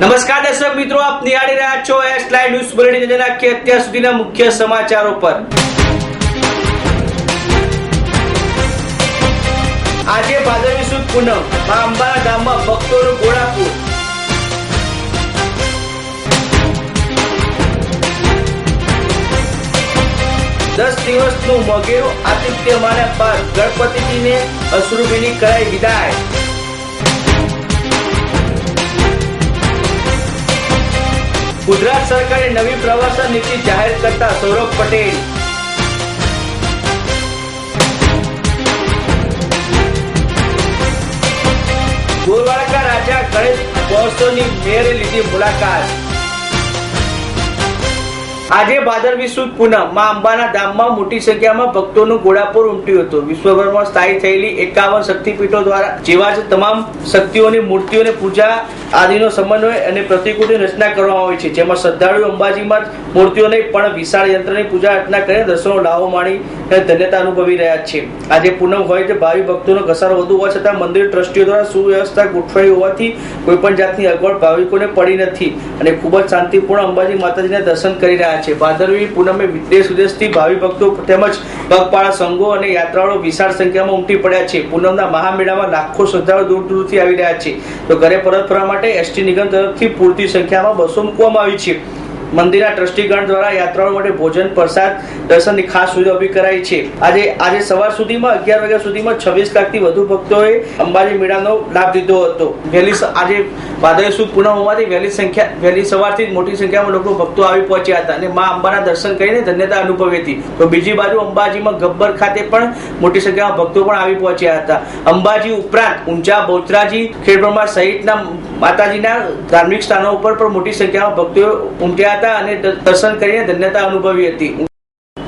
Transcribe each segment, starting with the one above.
નમસ્કાર દર્શક મિત્રો, આપ નિહાળી રહ્યા છો એસ લાઈવ ન્યૂઝ બુલેટિન નજર નાખીએ અત્યાર સુધીના મુખ્ય સમાચારો પર. આજે ભાદરવી સુદ પૂનમ, મા અંબાના ધામમાં ભક્તોનું ઘોડાપુર. દસ દિવસનું મગેરું આતિથ્ય માન્યા બાદ ગણપતિજીને અશ્રુભીની કરાઈ વિદાય. ગુજરાત સરકારે નવી પ્રવાસન નીતિ જાહેર કરતા સૌરભ પટેલ. ગોરવાડકા રાજા ગણેશ મહોત્સવની મેયરે લીધી મુલાકાત. આજે ભાદરવી સુદ પૂનમ. માં અંબાના ધામમાં મોટી સંખ્યામાં ભક્તોનું ઘોડાપુર ઉમટ્યું હતું. વિશ્વભરમાં સ્થાયી થયેલી એકાવન શક્તિપીઠો દ્વારા જેવા જ તમામ શક્તિઓની મૂર્તિઓની પૂજા આદિનો સમન્વય અને પ્રતિકૃતિ રચના કરવામાં આવી છે. જેમાં શ્રદ્ધાળુઓ અંબાજીમાં જ મૂર્તિઓ નહીં પણ વિશાળ યંત્રની પૂજા અર્ચના કરીને દર્શનો લાવો માણી અને ધન્યતા અનુભવી રહ્યા છે. આજે પૂનમ હોય તે ભાવિ ભક્તોનો ઘસારો વધુ હોવા છતાં મંદિર ટ્રસ્ટીઓ દ્વારા સુવ્યવસ્થા ગોઠવાઈ હોવાથી કોઈપણ જાતની અગવડ ભાવિકોને પડી નથી. અને ખૂબ જ શાંતિપૂર્ણ અંબાજી માતાજીના દર્શન કરી રહ્યા છે. ભાદરવી પૂનમે દેશ વિદેશથી ભાવિ ભક્તો તેમજ પગપાળા સંઘો અને યાત્રાળુઓ વિશાળ સંખ્યામાં ઉમટી પડ્યા છે. પૂનમના મહામેળામાં લાખો શ્રદ્ધાળુ દૂર દૂરથી આવી રહ્યા છે. તો ઘરે પરત ફરવા માટે એસટી નિગમ તરફથી પૂરતી સંખ્યામાં બસો મૂકવામાં આવી છે. મંદિરના ટ્રસ્ટીગણ દ્વારા યાત્રાળુઓ માટે ભોજન, પ્રસાદ, દર્શનની ખાસ સુવિધા ઊભી કરાઈ છે. આજે આજે સવાર સુધીમાં, અગિયાર વાગ્યા સુધીમાં છવ્વીસ લાખથી વધુ ભક્તોએ અંબાજી મેળાનો લાભ લીધો હતો. વહેલી આજે ભાદરવી સુદ પૂનમ હોવાથી વહેલી સંખ્યા, વહેલી સવારથી જ મોટી સંખ્યામાં લોકો ભક્તો આવી પહોંચ્યા હતા અને મા અંબાના દર્શન કરીને ધન્યતા અનુભવી હતી. તો બીજી બાજુ અંબાજીમાં ગબ્બર ખાતે પણ મોટી સંખ્યામાં ભક્તો પણ આવી પહોંચ્યા હતા. અંબાજી ઉપરાંત ઊંચા બહુચરાજી ખેડબ્રહ્મા સહિતના માતાજીના ધાર્મિક સ્થાનો ઉપર પણ મોટી સંખ્યામાં ભક્તો ઉમટ્યા હતા અને દર્શન કરીને ધન્યતા અનુભવી હતી.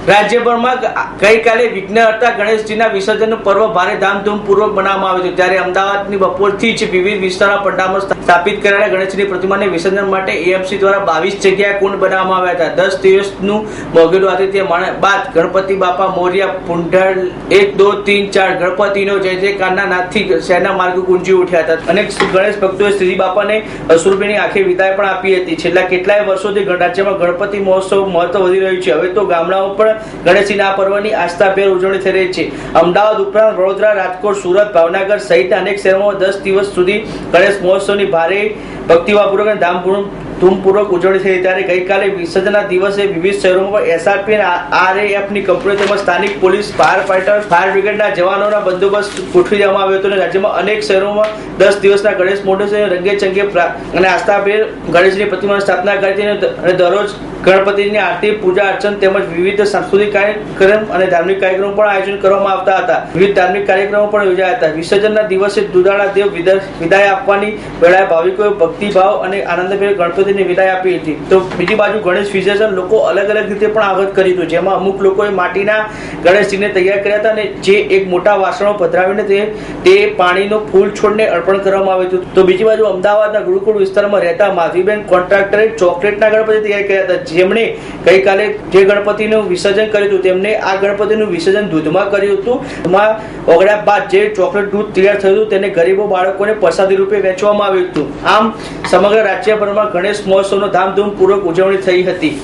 રાજ્યભરમાં ગઈકાલે વિઘ્નહર્તા ગણેશજીના વિસર્જનનું પર્વ ભારે ધામધૂમપૂર્વક મનાવવામાં આવ્યું હતું. ત્યારે અમદાવાદની બપોરથી જ વિવિધ વિસ્તારના પંડામાં સ્થાપિત કરાયેલા ગણેશની પ્રતિમાને વિસર્જન માટે એએફસી દ્વારા બાવીસ જગ્યાએ કુંડ બનાવવામાં આવ્યા હતા. દસ દિવસનું મોગેલું આદિત્ય બાદ ગણપતિ બાપા મોર્યા પુંઢળ, એક, દો, તીન, ચાર ગણપતિનો જય જયકારના નાથથી શહેરના માર્ગો ગુંજી ઉઠ્યા હતા. અને ગણેશ ભક્તોએ શ્રી બાપાને અસુરભીની આખી વિદાય પણ આપી હતી. છેલ્લા કેટલાય વર્ષોથી રાજ્યમાં ગણપતિ મહોત્સવ મહત્વ વધી રહ્યું છે. હવે તો ગામડાઓ પણ ગણેશજીના આ પર્વની આસ્થાભેર ઉજવણી થઈ રહી છે. અમદાવાદ ઉપરાંત વડોદરા, રાજકોટ, સુરત, ભાવનગર સહિત અનેક શહેરોમાં દસ દિવસ સુધી ગણેશ મહોત્સવની ભારે ભક્તિભાવપૂર્વક અને ધામપૂર્વક ધૂમપૂર્વક ઉજવણી થઈ ત્યારે ગઈકાલે વિસર્જનના દિવસે વિવિધ શહેરોમાં એસઆરપી અને આરએએફની કંપનીઓ તેમજ સ્થાનિક પોલીસ, ફાયર ફાઈટર, ફાયર બ્રિગેડના જવાનોના બંદોબસ્ત ગોઠવી દેવામાં આવ્યો હતો અને રાજ્યમાં અનેક શહેરોમાં દસ દિવસના ગણેશ મોઢે રંગે ચંગે અને આસ્થાભેર ગણેશની પ્રતિમાની સ્થાપના કરી હતી અને દરરોજ ગણપતિની આરતી, પૂજા અર્ચન તેમજ વિવિધ સાંસ્કૃતિક કાર્યક્રમ અને ધાર્મિક કાર્યક્રમો પણ આયોજન કરવામાં આવતા હતા. વિવિધ ધાર્મિક કાર્યક્રમો પણ યોજાયા હતા. વિસર્જનના દિવસે દુધાળા દેવ વિદા- વિદાય આપવાની વેળાએ ભાવિકોએ ભક્તિભાવ અને આનંદભેર ગણપતિની વિદાય આપી હતી. તો બીજી બાજુ ગણેશ વિસર્જન લોકો અલગ અલગ રીતે પણ આગળ કરી હતું જેમાં અમુક લોકોએ માટીના ગણેશજીને તૈયાર કર્યા હતા અને જે એક મોટા વાસણો પધરાવીને તે તે પાણીનો ફૂલ છોડને અર્પણ કરવામાં આવ્યું હતું. તો બીજી બાજુ અમદાવાદના ગુરુકુળ વિસ્તારમાં રહેતા માધવીબેન કોન્ટ્રાક્ટરે ચોકલેટના ગણપતિ તૈયાર કર્યા હતા. જેમણે ગઈકાલે જે ગણપતિનું વિસર્જન કર્યું હતું, તેમને આ ગણપતિનું વિસર્જન દૂધમાં કર્યું હતું. એમાં ઓગળ્યા બાદ જે ચોકલેટ દૂધ તૈયાર થયું હતું, તેને ગરીબો બાળકોને પ્રસાદી રૂપે વેચવામાં આવ્યું હતું. આમ સમગ્ર રાજ્યભરમાં ગણેશ મહોત્સવનો ધામધૂમપૂર્વક ઉજવણી થઈ હતી.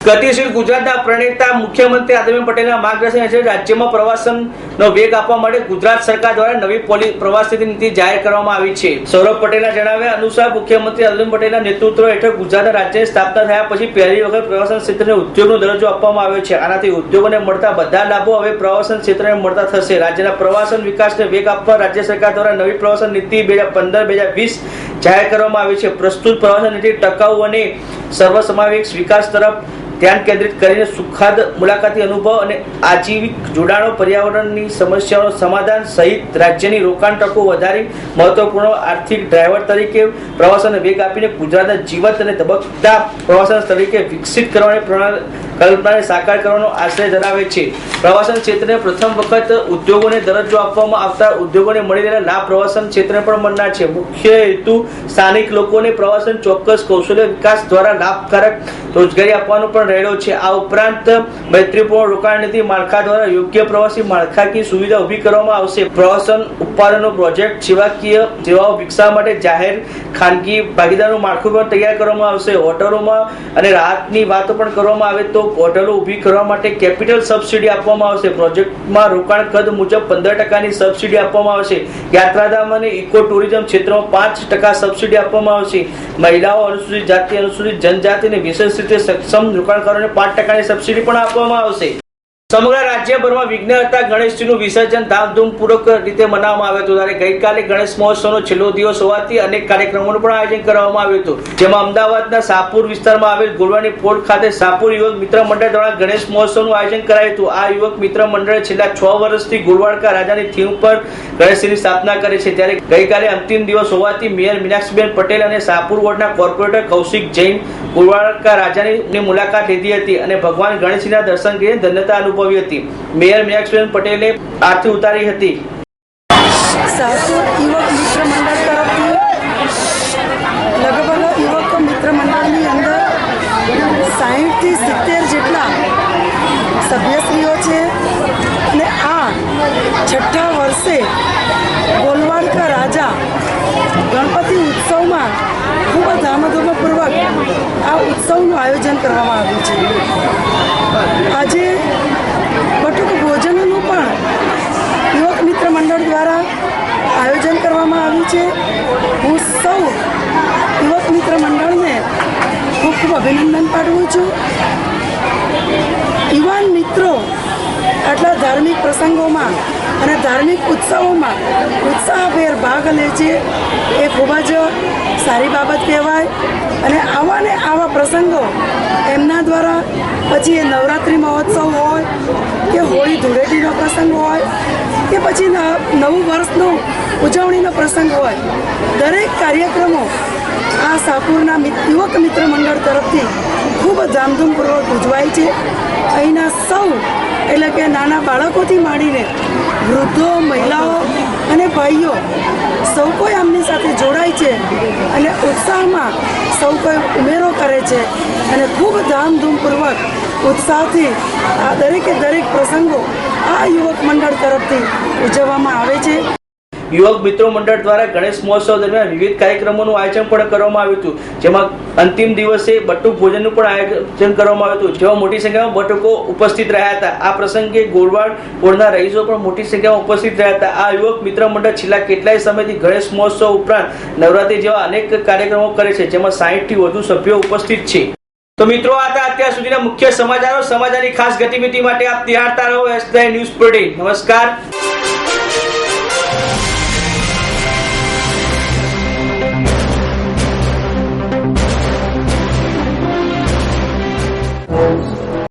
ગતિશીલ ગુજરાતના પ્રણેતા મુખ્યમંત્રી આદરણીય પટેલના માર્ગદર્શન હેઠળ રાજ્યમાં પ્રવાસનનો વેગ આપવા માટે ગુજરાત સરકાર દ્વારા નવી પ્રવાસી નીતિ જાહેર કરવામાં આવી છે. સૌરભ પટેલના જણાવ્યા અનુસાર મુખ્યમંત્રી આદરણીય પટેલના નેતૃત્વ હેઠળ ગુજરાત રાજ્યની સ્થાપના થયા પછી પહેલી વખત પ્રવાસન ક્ષેત્રને ઉદ્યોગનો દરજ્જો આપવામાં આવ્યો છે. આનાથી ઉદ્યોગોને મળતા બધા લાભો હવે પ્રવાસન ક્ષેત્રને મળતા થશે. રાજ્યના પ્રવાસન વિકાસને વેગ આપવા રાજ્ય સરકાર દ્વારા નવી પ્રવાસન નીતિ બે હજાર પંદર, બે હજાર વીસ જાહેર કરવામાં આવી છે. પ્રસ્તુત પ્રવાસન નીતિ ટકાઉ અને સર્વસમાવેશ વિકાસ તરફ ધ્યાન કેન્દ્રિત કરીને સુખાદ મુલાકાતી અનુભવ અને આજીવિક જોડાણો, પર્યાવરણની સમસ્યાઓનું સમાધાન સહિત રાજ્યની રોકાણ તકો વધારી મહત્વપૂર્ણ આર્થિક ડ્રાઈવર તરીકે પ્રવાસનને વેગ આપીને ગુજરાતના જીવંત અને ધબકતા પ્રવાસન તરીકે વિકસિત કરવાની પ્રણા- કલ્પનાને સાકાર કરવાનો આશ્રય ધરાવે છે. પ્રવાસન ક્ષેત્રને પ્રથમ વખત ઉદ્યોગોને દરજ્જો આપવામાં આવતા ઉદ્યોગોને મળી રહેલા લાભ પ્રવાસન ક્ષેત્રને પણ મળનાર છે. મુખ્ય હેતુ સ્થાનિક લોકોને પ્રવાસન ચોક્કસ કૌશલ્ય વિકાસ દ્વારા લાભકારક રોજગારી આપવાનો પણ રહેલો છે. આ ઉપરાંત મૈત્રીપૂર્ણ રોકાણ નીતિ માળખા દ્વારા યોગ્ય પ્રવાસી માળખાકીય સુવિધા ઊભી કરવામાં આવશે. પ્રવાસન ઉત્પાદનો પ્રોજેક્ટ સેવાકીય સેવાઓ વિકસાવવા માટે જાહેર ખાનગી ભાગીદારનું માળખું પણ તૈયાર કરવામાં આવશે. હોટલોમાં અને રાહતની વાતો પણ કરવામાં આવે તો હોટલો ઊભી કરવા માટે કેપિટલ સબસિડી આપવામાં આવશે. પ્રોજેક્ટમાં રોકાણ કદ મુજબ પંદર ટકાની સબસિડી આપવામાં આવશે. યાત્રાધામ અને ઇકો ટુરિઝમ ક્ષેત્રમાં પાંચ ટકા સબસિડી આપવામાં આવશે. મહિલાઓ અનુસૂચિત જાતિ અનુસૂચિત જનજાતિને વિશેષ રીતે સક્ષમ રોકાણકારોને પાંચ ટકાની સબસિડી પણ આપવામાં આવશે. સમગ્ર રાજ્યભરમાં વિઘ્નહર્તા ગણેશજીનું વિસર્જન ધામધૂમપૂર્વક રીતે મનાવવામાં આવ્યું હતું. ત્યારે ગઈકાલે ગણેશ મહોત્સવનો છેલ્લો દિવસ હોવાથી અનેક કાર્યક્રમોનું પણ આયોજન કરવામાં આવ્યું હતું. જેમાં અમદાવાદના સાપુર વિસ્તારમાં આવેલ ગોળવાની પોળ ખાતે સાપુર યુવક મિત્ર મંડળ દ્વારા ગણેશ મહોત્સવનું આયોજન કરાયું હતું. આ યુવક મિત્ર મંડળે છેલ્લા છ વર્ષથી ગુરવાડકા રાજાની થીમ પર ગણેશજીની સ્થાપના કરે છે. ત્યારે ગઈકાલે અંતિમ દિવસ હોવાથી મેયર મીનાક્ષીબેન પટેલ અને સાપુર વોર્ડના કોર્પોરેટર કૌશિક જૈન ગુરવાડકા રાજાની મુલાકાત લીધી હતી અને ભગવાન ગણેશજીના દર્શન કરીને ધન્યતા અનુભવી હતી. મેયર મીનાક્ષીબેન પટેલે આરતી ઉતારી હતી. સાસુર યુવક મિત્ર લગભગ યુવક મિત્ર અંદર સાહીઠથી સિત્તેર જેટલા સભ્યશ્રીઓ છે અને આ છઠ્ઠા વર્ષે ગોલવાડકા રાજા ગણપતિ ઉત્સવમાં ખૂબ જ ધામધૂમપૂર્વક આ ઉત્સવનું આયોજન કરવામાં આવ્યું છે. આજે બટુક ભોજનનું પણ યુવક મિત્ર મંડળ દ્વારા આયોજન કરવામાં આવ્યું છે. હું સૌ યુવક મિત્ર મંડળને ખૂબ ખૂબ અભિનંદન પાઠવું છું. યુવાન મિત્રો આટલા ધાર્મિક પ્રસંગોમાં અને ધાર્મિક ઉત્સવોમાં ઉત્સાહભેર ભાગ લે છે એ ખૂબ જ સારી બાબત કહેવાય. અને આવા ને આવા પ્રસંગો એમના દ્વારા પછી એ નવરાત્રિ મહોત્સવ હોય કે હોળી ધૂળેટીનો પ્રસંગ હોય કે પછી નવું વર્ષનો ઉજવણીનો પ્રસંગ હોય. દરેક કાર્યક્રમો આ સાપુરના યુવક મિત્ર મંડળ તરફથી ખૂબ ધામધૂમપૂર્વક ઉજવાય છે. અહીંના સૌ એટલે કે નાના બાળકોથી માંડીને વૃદ્ધો, મહિલાઓ અને ભાઈઓ, સૌ કોઈ આમની સાથે જોડાય છે અને ઉત્સાહમાં સૌ કોઈ ઉમેરો કરે છે અને ખૂબ ધામધૂમપૂર્વક ઉત્સાહથી આ દરેકે દરેક પ્રસંગો આ યુવક મંડળ તરફથી ઉજવવામાં આવે છે. યુવક મિત્રો મંડળ દ્વારા ગણેશ મહોત્સવ દરમિયાન વિવિધ કાર્યક્રમોનું આયોજન પણ કરવામાં આવ્યું હતું. જેમાં અંતિમ દિવસે બટુક ભોજનનું પણ આયોજન કરવામાં આવ્યું હતું. જેમાં મોટી સંખ્યામાં બટુકો ઉપસ્થિત રહ્યા હતા. આ પ્રસંગે ગોળવાડ પોળના રહીશો પણ મોટી સંખ્યામાં ઉપસ્થિત રહ્યા હતા. આ યુવક મિત્ર મંડળ છેલ્લા કેટલાય સમયથી ગણેશ મહોત્સવ ઉપરાંત નવરાત્રી જેવા અનેક કાર્યક્રમો કરે છે, જેમાં સાહીઠથી વધુ સભ્યો ઉપસ્થિત છે. તો મિત્રો, આ હતા અત્યાર સુધીના મુખ્ય સમાચારો. સમાચારની ખાસ ગતિવિધિ માટે આપ નિહાળતા રહો. એસ ન્યૂઝ પ્રોટીન નમસ્કાર.